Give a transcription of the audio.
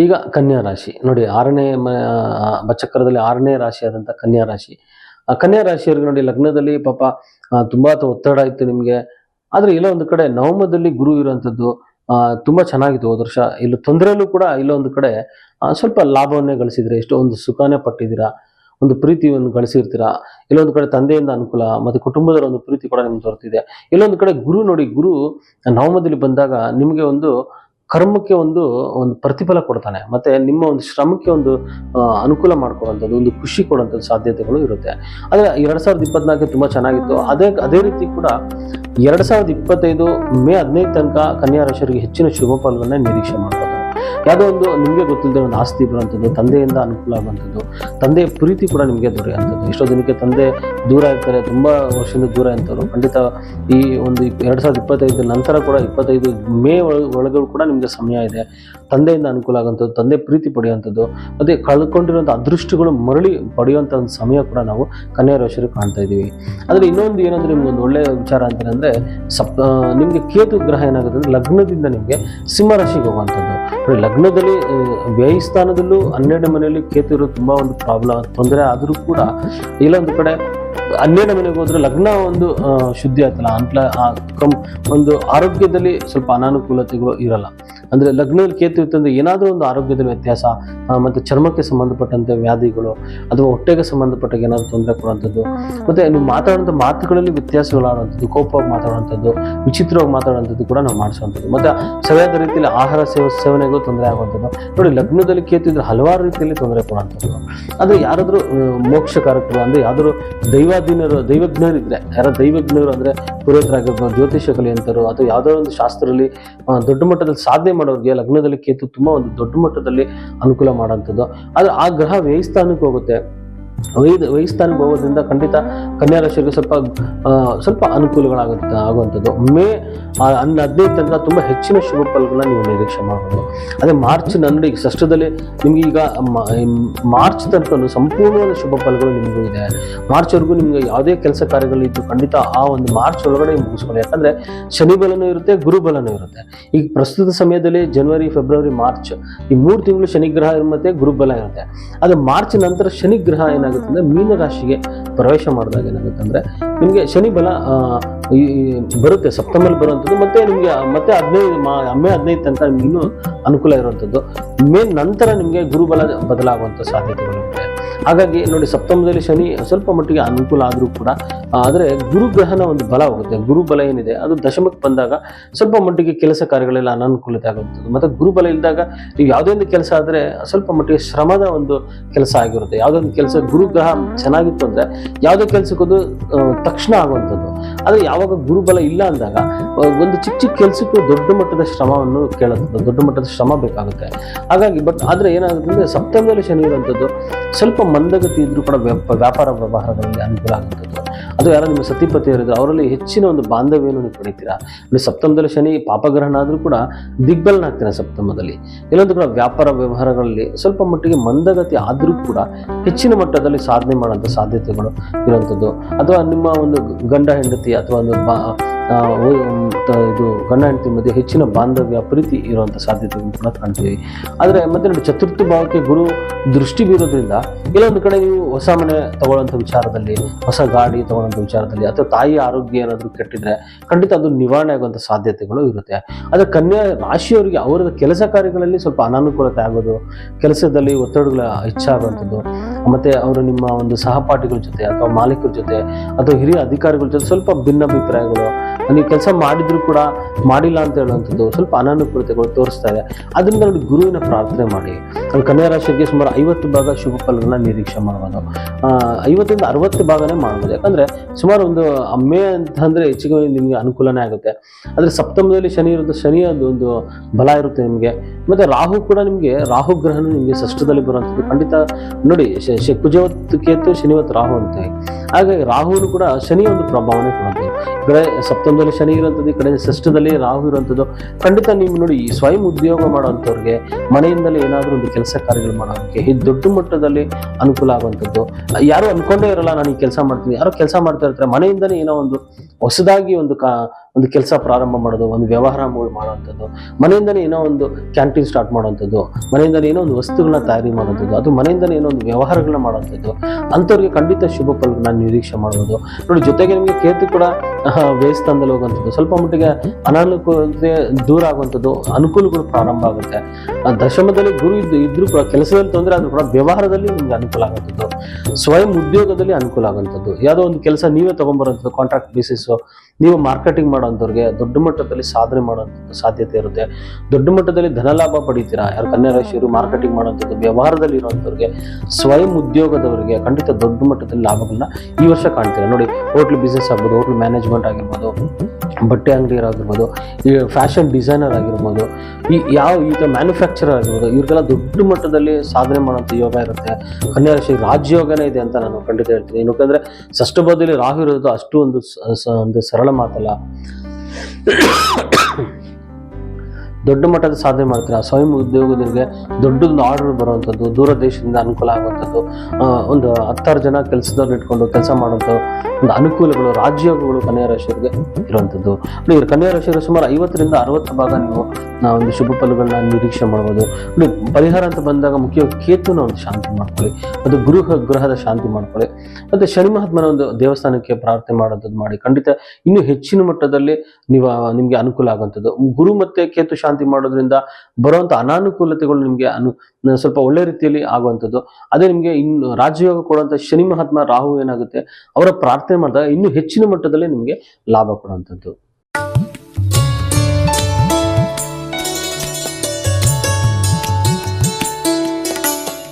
ಈಗ ಕನ್ಯಾ ರಾಶಿ. ನೋಡಿ ಆರನೇ ಮ- ಆ, ಚಕ್ರದಲ್ಲಿ ಆರನೇ ರಾಶಿ ಆದಂಥ ಕನ್ಯಾ ರಾಶಿ. ಆ ಕನ್ಯಾ ರಾಶಿಯವ್ರಿಗೆ ನೋಡಿ ಲಗ್ನದಲ್ಲಿ ಪಾಪ ತುಂಬ ಒತ್ತಡ ಇತ್ತು ನಿಮಗೆ. ಆದರೆ ಇಲ್ಲ ಒಂದು ಕಡೆ ನವಮದಲ್ಲಿ ಗುರು ಇರುವಂಥದ್ದು ತುಂಬ ತುಂಬಾ ಚೆನ್ನಾಗಿತ್ತು ಹೋದ ವರ್ಷ. ಇಲ್ಲಿ ತೊಂದರೆಯಲ್ಲೂ ಕೂಡ ಇಲ್ಲೊಂದು ಕಡೆ ಸ್ವಲ್ಪ ಲಾಭವನ್ನೇ ಗಳಿಸಿದ್ರೆ? ಎಷ್ಟೋ ಒಂದು ಸುಖನೇ ಪಟ್ಟಿದ್ದೀರಾ? ಒಂದು ಪ್ರೀತಿಯನ್ನು ಗಳಿಸಿರ್ತೀರಾ? ಇಲ್ಲೊಂದು ಕಡೆ ತಂದೆಯಿಂದ ಅನುಕೂಲ ಮತ್ತು ಕುಟುಂಬದವರ ಒಂದು ಪ್ರೀತಿ ಕೂಡ ನಿಮ್ಗೆ ದೊರೆತಿದೆ. ಇಲ್ಲೊಂದು ಕಡೆ ಗುರು ನೋಡಿ ಗುರು ನವಮದಲ್ಲಿ ಬಂದಾಗ ನಿಮಗೆ ಒಂದು ಕರ್ಮಕ್ಕೆ ಒಂದು ಒಂದು ಪ್ರತಿಫಲ ಕೊಡ್ತಾನೆ. ಮತ್ತೆ ನಿಮ್ಮ ಒಂದು ಶ್ರಮಕ್ಕೆ ಒಂದು ಅನುಕೂಲ ಮಾಡ್ಕೊಳ್ಳುವಂಥದ್ದು ಒಂದು ಖುಷಿ ಕೊಡುವಂಥದ್ದು ಸಾಧ್ಯತೆಗಳು ಇರುತ್ತೆ. ಆದರೆ ಎರಡು ಸಾವಿರದ ಇಪ್ಪತ್ನಾಲ್ಕು ತುಂಬ ಚೆನ್ನಾಗಿತ್ತು. ಅದೇ ಅದೇ ರೀತಿ ಕೂಡ ಎರಡ್ ಸಾವಿರದ ಇಪ್ಪತ್ತೈದು ಮೇ ಹದಿನೈದು ತನಕ ಕನ್ಯಾ ರಾಶಿಯವರಿಗೆ ಹೆಚ್ಚಿನ ಶುಭ ಫಲವನ್ನ ನಿರೀಕ್ಷೆ ಮಾಡ್ಬೋದು ಯಾವುದೋ ಒಂದು ನಿಮಗೆ ಗೊತ್ತಿಲ್ಲದೆ ಒಂದು ಆಸ್ತಿ ಬರುವಂಥದ್ದು, ತಂದೆಯಿಂದ ಅನುಕೂಲ ಆಗುವಂಥದ್ದು, ತಂದೆಯ ಪ್ರೀತಿ ಕೂಡ ನಿಮಗೆ ದೊರೆಯುವಂಥದ್ದು. ಎಷ್ಟೋ ದಿನಕ್ಕೆ ತಂದೆ ದೂರ ಇರ್ತಾರೆ, ತುಂಬ ವರ್ಷದಿಂದ ದೂರ ಇರ್ತಾರೆ. ಖಂಡಿತ ಈ ಒಂದು ಎರಡು ಸಾವಿರದ ಇಪ್ಪತ್ತೈದು ನಂತರ ಕೂಡ ಇಪ್ಪತ್ತೈದು ಮೇ ಒಳ- ಒಳಗೂ ಕೂಡ ನಿಮಗೆ ಸಮಯ ಇದೆ. ತಂದೆಯಿಂದ ಅನುಕೂಲ ಆಗುವಂಥದ್ದು, ತಂದೆ ಪ್ರೀತಿ ಪಡೆಯುವಂಥದ್ದು, ಮತ್ತು ಕಳ್ಕೊಂಡಿರುವಂಥ ಅದೃಷ್ಟಗಳು ಮರಳಿ ಪಡೆಯುವಂಥ ಒಂದು ಸಮಯ ಕೂಡ ನಾವು ಕನ್ಯಾ ರಾಶಿಯಲ್ಲಿ ಕಾಣ್ತಾ ಇದ್ದೀವಿ. ಆದರೆ ಇನ್ನೊಂದು ಏನಂದ್ರೆ ನಿಮ್ಗೆ ಒಂದು ಒಳ್ಳೆಯ ವಿಚಾರ ಅಂತಂದರೆ ಸಪ್ ನಿಮಗೆ ಕೇತು ಗ್ರಹ ಏನಾಗುತ್ತೆ ಅಂದರೆ ಲಗ್ನದಿಂದ ನಿಮಗೆ ಸಿಂಹರಾಶಿಗೆ ಹೋಗುವಂಥದ್ದು. ಲಗ್ನದಲ್ಲಿ ಆ, ವ್ಯಯ ಸ್ಥಾನದಲ್ಲೂ ಹನ್ನೆರಡು ಮನೆಯಲ್ಲಿ ಕೇತು ಇರೋದು ತುಂಬಾ ಒಂದು ಪ್ರಾಬ್ಲಮ್ ತೊಂದರೆ ಆದರೂ ಕೂಡ ಇಲ್ಲೊಂದು ಕಡೆ ಹನ್ನೆರಡು ಮನೆಗೆ ಹೋದ್ರೆ ಲಗ್ನ ಒಂದು ಶುದ್ಧಿ ಆಯ್ತಲ್ಲ. ಅಂಟ್ಲ ಒಂದು ಆರೋಗ್ಯದಲ್ಲಿ ಸ್ವಲ್ಪ ಅನಾನುಕೂಲತೆಗಳು ಇರಲ್ಲ. ಅಂದ್ರೆ ಲಗ್ನದಲ್ಲಿ ಕೇತು ಇತ್ತಂದ್ರೆ ಏನಾದರೂ ಒಂದು ಆರೋಗ್ಯದಲ್ಲಿ ವ್ಯತ್ಯಾಸ ಮತ್ತು ಚರ್ಮಕ್ಕೆ ಸಂಬಂಧಪಟ್ಟಂತೆ ವ್ಯಾಧಿಗಳು ಅಥವಾ ಹೊಟ್ಟೆಗೆ ಸಂಬಂಧಪಟ್ಟ ಏನಾದ್ರು ತೊಂದರೆ ಕೊಡುವಂಥದ್ದು, ಮತ್ತೆ ನೀವು ಮಾತಾಡುವಂಥ ಮಾತುಗಳಲ್ಲಿ ವ್ಯತ್ಯಾಸಗಳಾಡುವಂಥದ್ದು ಕೋಪವಾಗಿ ಮಾತಾಡುವಂಥದ್ದು, ವಿಚಿತ್ರವಾಗಿ ಮಾತಾಡುವಂಥದ್ದು ಕೂಡ ನಾವು ಮಾಡಿಸುವಂಥದ್ದು. ಮತ್ತೆ ಸರಿಯಾದ ರೀತಿಯಲ್ಲಿ ಆಹಾರ ಸೇವ, ಸೇವನೆಗೂ ತೊಂದರೆ ಆಗುವಂಥದ್ದು. ನೋಡಿ, ಲಗ್ನದಲ್ಲಿ ಕೇತು ಇದ್ರೆ ಹಲವಾರು ರೀತಿಯಲ್ಲಿ ತೊಂದರೆ ಕೊಡುವಂಥದ್ದು. ಅದು ಯಾರಾದರೂ ಕಾರ್ಯಕ್ರಮ ಅಂದ್ರೆ ಯಾವ್ದಾದ್ರು ದೈವಾಧೀನರು, ದೈವಜ್ಞರಿದ್ರೆ. ಯಾರ ದೈವಜ್ಞರು ಅಂದ್ರೆ ಪುರೋಹಿತರಾಗಿರ್ಬೋದು ಜ್ಯೋತಿಷ ಕಲಿಯಂತರು ಅಥವಾ ಯಾವುದೋ ಒಂದು ಶಾಸ್ತ್ರದಲ್ಲಿ ದೊಡ್ಡ ಮಟ್ಟದಲ್ಲಿ ಸಾಧನೆ ಮಾಡೋರಿಗೆ ಲಗ್ನದಲ್ಲಿ ಕೇತು ತುಂಬಾ ಒಂದು ದೊಡ್ಡ ಮಟ್ಟದಲ್ಲಿ ಅನುಕೂಲ ಮಾಡೋಂಥದ್ದು ಆದ್ರೆ ಆ ಗ್ರಹ ವ್ಯಯಸ್ಥಾನಕ್ಕೆ ಹೋಗುತ್ತೆ. ವೈದ್ ವೈಸ್ಥಾನಕ್ಕೆ ಭಾವದಿಂದ ಖಂಡಿತ ಕನ್ಯಾ ರಾಶಿಗೆ ಸ್ವಲ್ಪ ಸ್ವಲ್ಪ ಅನುಕೂಲಗಳಾಗುತ್ತೆ, ಆಗುವಂಥದ್ದು. ಮೇ ಹನ್ನ ಹದಿನೈದು ತನಕ ತುಂಬ ಹೆಚ್ಚಿನ ಶುಭ ಫಲಗಳನ್ನ ನೀವು ನಿರೀಕ್ಷೆ ಮಾಡಬಹುದು ಅದೇ ಮಾರ್ಚ್ ನಂದು ಈಗ ಷಷ್ಠದಲ್ಲಿ ನಿಮ್ಗೆ ಈಗ ಮಾರ್ಚ್ ತನಕ ಸಂಪೂರ್ಣವಾದ ಶುಭ ಫಲಗಳು ನಿಮಗೂ ಇದೆ. ಮಾರ್ಚ್ವರೆಗೂ ನಿಮಗೆ ಯಾವುದೇ ಕೆಲಸ ಕಾರ್ಯಗಳಿದ್ದು ಖಂಡಿತ ಆ ಒಂದು ಮಾರ್ಚ್ ಒಳಗಡೆ ಮುಗಿಸ್ಕೊಳ್ಳಿ ಯಾಕಂದರೆ ಶನಿ ಬಲನೂ ಇರುತ್ತೆ, ಗುರು ಬಲನೂ ಇರುತ್ತೆ. ಈಗ ಪ್ರಸ್ತುತ ಸಮಯದಲ್ಲಿ ಜನವರಿ, ಫೆಬ್ರವರಿ, ಮಾರ್ಚ್ ಈ ಮೂರು ತಿಂಗಳು ಶನಿಗ್ರಹ ಮತ್ತೆ ಗುರುಬಲ ಇರುತ್ತೆ. ಅದು ಮಾರ್ಚ್ ನಂತರ ಶನಿಗ್ರಹ ಏನಾಗುತ್ತೆ? ಅಂದ್ರೆ ಮೀನ ರಾಶಿಗೆ ಪ್ರವೇಶ ಮಾಡಿದಾಗ ಏನಾಗುತ್ತೆ ಅಂದರೆ ನಿಮಗೆ ಶನಿ ಬಲ ಬರುತ್ತೆ ಸಪ್ತಮಲ್ಲಿ ಬರುವಂಥದ್ದು, ಮತ್ತೆ ನಿಮಗೆ ಮತ್ತೆ ಹದಿನೈದು, ಮಾ ಅಮ್ಮೆ ಹದಿನೈದು ತನಕ ನಿಮ್ಗೆ ಇನ್ನೂ ಅನುಕೂಲ ಇರುವಂಥದ್ದು. ಮೇ ನಂತರ ನಿಮಗೆ ಗುರುಬಲ ಬದಲಾಗುವಂಥ ಸಾಧ್ಯತೆಗಳಿರುತ್ತೆ ಹಾಗಾಗಿ ನೋಡಿ, ಸಪ್ತಮದಲ್ಲಿ ಶನಿ ಸ್ವಲ್ಪ ಮಟ್ಟಿಗೆ ಅನುಕೂಲ ಆದರೂ ಕೂಡ ಆದರೆ ಗುರುಗ್ರಹನ ಒಂದು ಬಲ ಹೋಗುತ್ತೆ. ಗುರುಬಲ ಏನಿದೆ, ಅದು ದಶಮಕ್ಕೆ ಬಂದಾಗ ಸ್ವಲ್ಪ ಮಟ್ಟಿಗೆ ಕೆಲಸ ಕಾರ್ಯಗಳೆಲ್ಲ ಅನಾನುಕೂಲತೆ ಆಗುವಂಥದ್ದು. ಮತ್ತೆ ಗುರುಬಲ ಇದ್ದಾಗ ನೀವು ಯಾವುದೇ ಒಂದು ಕೆಲಸ ಆದರೆ ಸ್ವಲ್ಪ ಮಟ್ಟಿಗೆ ಶ್ರಮದ ಒಂದು ಕೆಲಸ ಆಗಿರುತ್ತೆ. ಯಾವುದೇ ಒಂದು ಕೆಲಸ ಗುರುಗ್ರಹ ಚೆನ್ನಾಗಿತ್ತು ಅಂದರೆ ಯಾವುದೇ ಕೆಲಸಕ್ಕೊಂದು ತಕ್ಷಣ ಆಗುವಂಥದ್ದು. ಆದರೆ ಯಾವಾಗ ಗುರುಬಲ ಇಲ್ಲ ಅಂದಾಗ ಒಂದು ಚಿಕ್ಕ ಚಿಕ್ಕ ಕೆಲಸಕ್ಕೂ ದೊಡ್ಡ ಮಟ್ಟದ ಶ್ರಮವನ್ನು ಕೇಳುತ್ತದೆ ದೊಡ್ಡ ಮಟ್ಟದ ಶ್ರಮ ಬೇಕಾಗುತ್ತೆ. ಹಾಗಾಗಿ ಬಟ್ ಆದರೆ ಏನಾಗುತ್ತೆ ಅಂದರೆ ಸಪ್ತಮದಲ್ಲಿ ಶನಿ ಇರುವಂಥದ್ದು ಸ್ವಲ್ಪ ಮಂದಗತಿ ಇದ್ದರೂ ಕೂಡ ವ್ಯಾಪ- ವ್ಯಾಪಾರ ವ್ಯವಹಾರಗಳಲ್ಲಿ ಅನುಕೂಲ ಆಗುವಂಥದ್ದು. ಅದು ಯಾರೋ ನಿಮ್ಮ ಸತಿಪತಿ ಇರಿದ್ರೆ ಅವರಲ್ಲಿ ಹೆಚ್ಚಿನ ಒಂದು ಬಾಂಧವ್ಯವನ್ನು ನೀವು ಪಡಿತೀರಾ? ಅಂದರೆ ಸಪ್ತಮದಲ್ಲಿ ಶನಿ ಪಾಪಗ್ರಹಣ ಆದರೂ ಕೂಡ ದಿಗ್ಬಲನ ಆಗ್ತಾನೆ ಸಪ್ತಮದಲ್ಲಿ. ಇಲ್ಲೊಂದು ಕೂಡ ವ್ಯಾಪಾರ ವ್ಯವಹಾರಗಳಲ್ಲಿ ಸ್ವಲ್ಪ ಮಟ್ಟಿಗೆ ಮಂದಗತಿ ಆದರೂ ಕೂಡ ಹೆಚ್ಚಿನ ಮಟ್ಟದಲ್ಲಿ ಸಾಧನೆ ಮಾಡುವಂಥ ಸಾಧ್ಯತೆಗಳು ಇರುವಂಥದ್ದು ಅಥವಾ ನಿಮ್ಮ ಒಂದು ಗಂಡ ಹೆಂಡತಿ ಅಥವಾ ಒಂದು ಬಾ ಇದು ಗಂಡ ಹೆಂಡತಿ ಮಧ್ಯೆ ಹೆಚ್ಚಿನ ಬಾಂಧವ್ಯ, ಪ್ರೀತಿ ಇರುವಂಥ ಸಾಧ್ಯತೆಗಳು ಕೂಡ ಕಾಣ್ತೀವಿ. ಆದರೆ ಮತ್ತೆ ನೋಡಿ ಚತುರ್ಥ ಭಾವಕ್ಕೆ ಗುರು ದೃಷ್ಟಿ ಬೀರೋದ್ರಿಂದ ಇಲ್ಲೊಂದು ಕಡೆ ನೀವು ಹೊಸ ಮನೆ ತಗೊಳ್ಳೋಂಥ ವಿಚಾರದಲ್ಲಿ, ಹೊಸ ಗಾಡಿ ತಗೊಳ್ಳೋಂಥ ವಿಚಾರದಲ್ಲಿ ಅಥವಾ ತಾಯಿ ಆರೋಗ್ಯ ಏನಾದರೂ ಕೆಟ್ಟಿದ್ರೆ ಖಂಡಿತ ಅದು ನಿವಾರಣೆ ಆಗುವಂಥ ಸಾಧ್ಯತೆಗಳು ಇರುತ್ತೆ. ಆದರೆ ಕನ್ಯಾ ರಾಶಿಯವರಿಗೆ ಅವರ ಕೆಲಸ ಕಾರ್ಯಗಳಲ್ಲಿ ಸ್ವಲ್ಪ ಅನಾನುಕೂಲತೆ ಆಗೋದು, ಕೆಲಸದಲ್ಲಿ ಒತ್ತಡಗಳ ಹೆಚ್ಚಾಗುವಂಥದ್ದು ಮತ್ತೆ ಅವರು ನಿಮ್ಮ ಒಂದು ಸಹಪಾಠಿಗಳ ಜೊತೆ ಅಥವಾ ಮಾಲೀಕರ ಜೊತೆ ಅಥವಾ ಹಿರಿಯ ಅಧಿಕಾರಿಗಳ ಜೊತೆ ಸ್ವಲ್ಪ ಭಿನ್ನಾಭಿಪ್ರಾಯಗಳು, ನೀವು ಕೆಲಸ ಮಾಡಿದ್ರು ಕೂಡ ಮಾಡಿಲ್ಲ ಅಂತ ಹೇಳುವಂಥದ್ದು ಸ್ವಲ್ಪ ಅನಾನುಕೂಲತೆಗಳು ತೋರಿಸ್ತಾ ಇದೆ. ಅದರಿಂದ ನೋಡಿ ಗುರುವಿನ ಪ್ರಾರ್ಥನೆ ಮಾಡಿ. ಅದು ಕನ್ಯಾ ರಾಶಿಗೆ ಸುಮಾರು ಐವತ್ತು ಭಾಗ ಶುಭ ಫಲಗಳನ್ನ ನಿರೀಕ್ಷೆ ಮಾಡ್ಬೋದು. ಐವತ್ತರಿಂದ ಅರವತ್ತು ಭಾಗನೇ ಮಾಡ್ಬೋದು. ಯಾಕಂದ್ರೆ ಸುಮಾರು ಒಂದು ಮೇ ಅಂತಂದ್ರೆ ಹೆಚ್ಚಿಗೆ ನಿಮಗೆ ಅನುಕೂಲನೇ ಆಗುತ್ತೆ. ಆದರೆ ಸಪ್ತಮದಲ್ಲಿ ಶನಿ ಇರುತ್ತೆ ಶನಿ ಅದು ಒಂದು ಬಲ ಇರುತ್ತೆ ನಿಮಗೆ. ಮತ್ತೆ ರಾಹು ಕೂಡ ನಿಮಗೆ, ರಾಹು ಗ್ರಹನ ನಿಮಗೆ ಷಷ್ಠದಲ್ಲಿ ಬರುವಂಥದ್ದು. ಖಂಡಿತ ನೋಡಿ ಶ- ಶ- ಕುಜವತ್ತು ಕೇತು ಶನಿವತ್ತು ರಾಹು ಅಂತ ಹಾಗಾಗಿ ರಾಹುನು ಕೂಡ ಶನಿ ಒಂದು ಪ್ರಭಾವನೆ ಕೊಡುತ್ತೆ. ಕಡೆ ಸಪ್ತಮದಲ್ಲಿ ಶನಿ ಇರುವಂಥದ್ದು, ಈ ಕಡೆ ಷಷ್ಠದಲ್ಲಿ ರಾಹು ಇರುವಂಥದ್ದು. ಖಂಡಿತ ನೀವು ನೋಡಿ ಸ್ವಯಂ ಉದ್ಯೋಗ ಮಾಡುವಂಥವ್ರಿಗೆ ಮನೆಯಿಂದಲೇ ಏನಾದರೂ ಒಂದು ಕೆಲಸ ಕಾರ್ಯಗಳು ಮಾಡೋದಕ್ಕೆ ಈ ದೊಡ್ಡ ಮಟ್ಟದಲ್ಲಿ ಅನುಕೂಲ ಆಗುವಂಥದ್ದು. ಯಾರು ಅಂದ್ಕೊಂಡೇ ಇರಲ್ಲ, ನಾನು ಈ ಕೆಲಸ ಮಾಡ್ತೀನಿ. ಯಾರೋ ಕೆಲಸ ಮಾಡ್ತಾ ಇರ್ತಾರೆ ಮನೆಯಿಂದಲೇ ಏನೋ ಒಂದು ಹೊಸದಾಗಿ ಒಂದು ಕಾ ಒಂದು ಕೆಲಸ ಪ್ರಾರಂಭ ಮಾಡೋದು, ಒಂದು ವ್ಯವಹಾರ ಮಾಡುವಂಥದ್ದು, ಮನೆಯಿಂದನೇ ಏನೋ ಒಂದು ಕ್ಯಾಂಟೀನ್ ಸ್ಟಾರ್ಟ್ ಮಾಡುವಂಥದ್ದು ಮನೆಯಿಂದಲೇ ಏನೋ ಒಂದು ವಸ್ತುಗಳನ್ನ ತಯಾರಿ ಮಾಡುವಂಥದ್ದು, ಅದು ಮನೆಯಿಂದಲೇ ಏನೋ ಒಂದು ವ್ಯವಹಾರಗಳನ್ನ ಮಾಡುವಂಥದ್ದು, ಅಂಥವ್ರಿಗೆ ಖಂಡಿತ ಶುಭ ಫಲಗಳನ್ನ ನಿರೀಕ್ಷೆ ಮಾಡ್ಬೋದು. ನೋಡಿ, ಜೊತೆಗೆ ನಿಮಗೆ ಕೇತು ಕೂಡ ವೇಸ್ತಂದಲ್ಲಿ ಹೋಗುವಂಥದ್ದು, ಸ್ವಲ್ಪ ಮಟ್ಟಿಗೆ ಅನಾನುಕೂಲತೆ ದೂರ ಆಗುವಂಥದ್ದು, ಅನುಕೂಲಗಳು ಪ್ರಾರಂಭ ಆಗುತ್ತೆ. ದಶಮದಲ್ಲಿ ಗುರು ಇದ್ದು ಇದ್ರೂ ಕೂಡ ಕೆಲಸದಲ್ಲಿ ತೊಂದರೆ ಆದರೂ ಕೂಡ ವ್ಯವಹಾರದಲ್ಲಿ ನಿಮ್ಗೆ ಅನುಕೂಲ ಆಗುವಂಥದ್ದು. ಸ್ವಯಂ ಉದ್ಯೋಗದಲ್ಲಿ ಅನುಕೂಲ ಆಗುವಂಥದ್ದು. ಯಾವುದೋ ಒಂದು ಕೆಲಸ ನೀವೇ ತಗೊಂಡ್ಬರುವಂಥದ್ದು ಕಾಂಟ್ರಾಕ್ಟ್ ಬೇಸಿಸ್ ನೀವು ಮಾರ್ಕೆಟಿಂಗ್ ಮಾಡೋಂಥವ್ರಿಗೆ ದೊಡ್ಡ ಮಟ್ಟದಲ್ಲಿ ಸಾಧನೆ ಮಾಡುವಂಥದ್ದು ಸಾಧ್ಯತೆ ಇರುತ್ತೆ. ದೊಡ್ಡ ಮಟ್ಟದಲ್ಲಿ ಧನಲಾಭ ಪಡಿತೀರಾ? ಯಾರು ಕನ್ಯಾ ರಾಶಿಯವರು ಮಾರ್ಕೆಟಿಂಗ್ ಮಾಡೋಂಥದ್ದು ವ್ಯವಹಾರದಲ್ಲಿ ಇರುವಂಥವ್ರಿಗೆ ಸ್ವಯಂ ಉದ್ಯೋಗದವರಿಗೆ ಖಂಡಿತ ದೊಡ್ಡ ಮಟ್ಟದಲ್ಲಿ ಲಾಭಗಳನ್ನ ಈ ವರ್ಷ ಕಾಣ್ತೀರಾ? ನೋಡಿ ಹೋಟ್ಲ್ ಬಿಸ್ನೆಸ್ ಆಗ್ಬೋದು ಹೋಟ್ಲ್ ಮ್ಯಾನೇಜ್ಮೆಂಟ್ ಆಗಿರ್ಬೋದು. ಬಟ್ಟೆ ಅಂಗಡಿಯರಾಗಿರ್ಬೋದು ಈ ಫ್ಯಾಷನ್ ಡಿಸೈನರ್ ಆಗಿರ್ಬೋದು, ಈ ಯಾವ ಈಗ ಮ್ಯಾನುಫ್ಯಾಕ್ಚರರ್ ಆಗಿರ್ಬೋದು, ಇವ್ರಿಗೆಲ್ಲ ದೊಡ್ಡ ಮಟ್ಟದಲ್ಲಿ ಸಾಧನೆ ಮಾಡೋಂಥ ಯೋಗ ಇರುತ್ತೆ. ಕನ್ಯಾ ರಾಶಿ ರಾಜಯೋಗನೇ ಇದೆ ಅಂತ ನಾನು ಖಂಡಿತ ಹೇಳ್ತೀನಿ. ಯಾಕಂದ್ರೆ ಷಷ್ಠಭಾವದಲ್ಲಿ ರಾಹು ಇರೋದು ಅಷ್ಟು ಒಂದು ಒಂದು ಸರಳ ಮಾತಲ್ಲ. ದೊಡ್ಡ ಮಟ್ಟದ ಸಾಧನೆ ಮಾಡ್ತೀರಾ? ಸ್ವಯಂ ಉದ್ಯೋಗದವರಿಗೆ ದೊಡ್ಡದೊಂದು ಆರ್ಡರ್ ಬರುವಂಥದ್ದು ದೂರ ದೇಶದಿಂದ ಅನುಕೂಲ ಆಗುವಂಥದ್ದು ಒಂದು ಹತ್ತಾರು ಜನ ಕೆಲಸದವ್ರು ಇಟ್ಕೊಂಡು ಕೆಲಸ ಮಾಡುವಂಥ ಒಂದು ಅನುಕೂಲಗಳು, ರಾಜ್ಯೋಗಗಳು ಕನ್ಯಾ ರಾಶಿಯವರಿಗೆ ಇರುವಂಥದ್ದು. ಇವ್ರು ಕನ್ಯಾ ರಾಶಿಯವರು ಸುಮಾರು ಐವತ್ತರಿಂದ ಅರವತ್ತು ಭಾಗ ನೀವು ಒಂದು ಶುಭ ಫಲಗಳನ್ನ ನಿರೀಕ್ಷೆ ಮಾಡ್ಬೋದು. ಪರಿಹಾರ ಅಂತ ಬಂದಾಗ ಮುಖ್ಯವಾಗಿ ಕೇತುನ ಒಂದು ಶಾಂತಿ ಮಾಡ್ಕೊಳ್ಳಿ. ಮತ್ತು ಗೃಹ ಗೃಹದ ಶಾಂತಿ ಮಾಡ್ಕೊಳ್ಳಿ. ಮತ್ತು ಶನಿ ಮಹಾತ್ಮನ ಒಂದು ದೇವಸ್ಥಾನಕ್ಕೆ ಪ್ರಾರ್ಥನೆ ಮಾಡೋದು ಮಾಡಿ. ಖಂಡಿತ ಇನ್ನೂ ಹೆಚ್ಚಿನ ಮಟ್ಟದಲ್ಲಿ ನೀವು, ನಿಮಗೆ ಅನುಕೂಲ ಆಗುವಂಥದ್ದು. ಗುರು ಮತ್ತೆ ಕೇತು ಶಾಂತಿ ಮಾಡೋದ್ರಿಂದ ಬರುವಂತ ಅನಾನುಕೂಲತೆಗಳು ನಿಮಗೆ ಅನು, ಸ್ವಲ್ಪ ಒಳ್ಳೆ ರೀತಿಯಲ್ಲಿ ಆಗುವಂಥದ್ದು. ಅದೇ ನಿಮಗೆ ಇನ್ನು ರಾಜಯೋಗ ಕೊಡುವಂಥ ಶನಿ ಮಹಾತ್ಮ ರಾಹು ಏನಾಗುತ್ತೆ, ಅವರ ಪ್ರಾರ್ಥನೆ ಮಾಡಿದಾಗ ಇನ್ನೂ ಹೆಚ್ಚಿನ ಮಟ್ಟದಲ್ಲಿ ನಿಮಗೆ ಲಾಭ ಕೊಡುವಂಥದ್ದು.